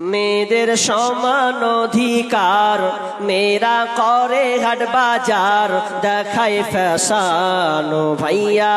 মেয়েদের সমান অধিকার মেয়েরা করে হাট বাজার দেখায় ফ্যাশন ভাইয়া।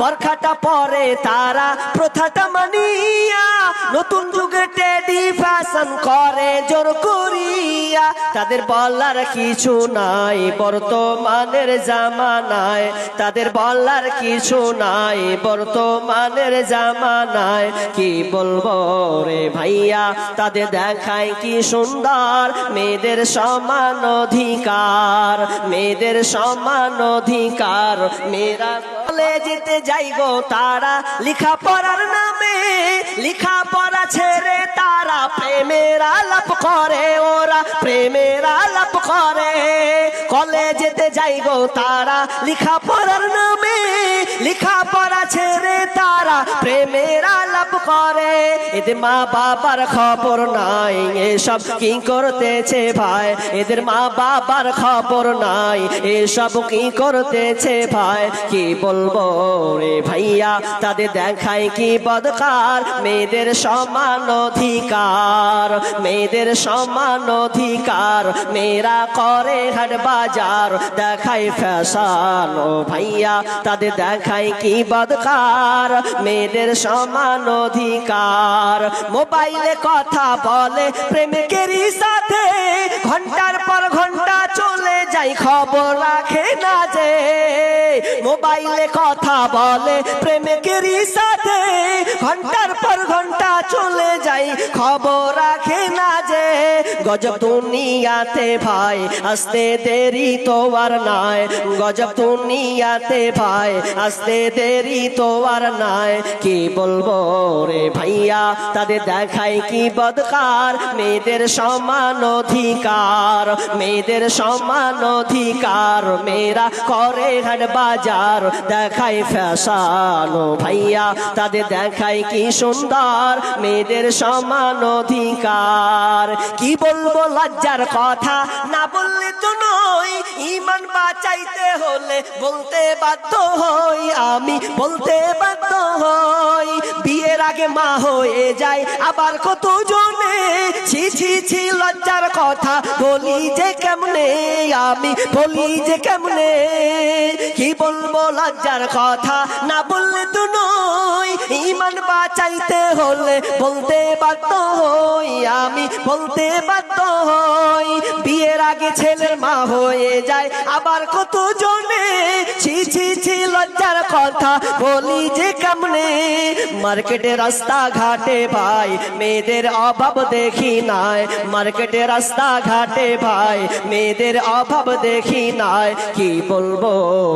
বরখাটা পরে তারা প্রথাটা মানিয়া নতুন যুগে টেডি ফ্যাশন করে জোর করিয়া। তাদের বলার কিছু নাই, বর্তমানের জামানায়। তাদের বলার কিছু নাই, বর্তমানের জামানায়। কি বলব রে ভাইয়া, তাদের দেখায় কি সুন্দর? মেয়েদের সমান অধিকার, মেয়েদের সমান অধিকার। মেয়েরা বলে, যেতে যাই গো তারা। লিখা পড়ার নামে লিখা পড়া ছেড়ে তারা প্রেমের আলাপ করে ওরা। প্রেমের আলাপ করে। কলেজেতে যাই গো তারা। লিখা পড়ার নামে লিখা পড়া ছেড়ে আলাপ করে। এদের মা বাবার খবর নাই। এসব কি করতেছে ভাই? এদের মা বাবার খবর নাই। এসব কি করতেছে ভাই? কি বলব রে ভাইয়া? তাদের দেখায় কি বদকার? মেয়েদের সমান অধিকার। মেয়েদের সমান অধিকার। মেয়েরা করে হাট বাজার। দেখায় ফ্যাশন ভাইয়া। তাদের দেখায় কি বদকার? মেয়েদের সমান অধিকার। মোবাইলে কথা বলে প্রেমিকেরই সাথে ঘণ্টার পর ঘণ্টা চলে যাই খবর রাখে না যে। মোবাইলে কথা বলে প্রেমিকেরই সাথে ঘণ্টার পর ঘণ্টা চলে যাই খবর রাখে গজব দুনিয়াতে ভাই, আসতে দেরি তো আর নাই। গজব দুনিয়াতে ভাই, আসতে দেরি তো আর নাই। কি বলব রে ভাইয়া, তাদের দেখায় কি বদকার? মেয়েদের সমান অধিকার, মেয়েদের সমান অধিকার। মেয়েরা করে হাট বাজার, দেখায় ফ্যাশন ভাইয়া, তাদের দেখায় কি সুন্দর? মেয়েদের সমান অধিকার। কি বলব লজ্জার কথা। না বললে তো নয় ইমান বাঁচাইতে হলে বলতে বাধ্য হই। আমি বলতে বাধ্য হই, বিয়ের আগে মা হয়ে যায় আবার কত জনে ছি ছি ছি, লজ্জার কথা। বলি যে কেমনে আমি, বলি যে কেমনে, কি বলব লজ্জার কথা? না বললে তো নয় ইমান বাঁচাইতে হলে বলতে বাধ্য হই আমি, বলতে বাধ্য হই। বিয়ের আগে ছেলের মা হয়ে যায়, আবার কত জনে ছি ছি ছি, লজ্জার কথা, বলি যে কেমনে? মার্কেটে রাস্তা ঘাটে ভাই, মেয়েদের অভাব দেখি নাই। মার্কেটে রাস্তা ঘাটে ভাই, মেয়েদের অভাব দেখি নাই। কি বলব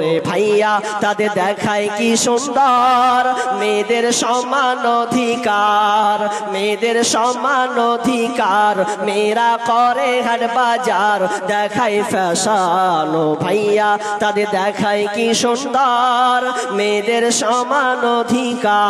রে ভাইয়া, তাদের দেখায় কি সুন্দর? মেয়েদের সমান অধিকার, মেয়েদের সমান অধিকার। মেয়েরা করে হাট বাজার, দেখায় ফ্যাশন ভাইয়া, তাদের দেখায় কি সুন্দর? মেয়েদের সমান অধিকার।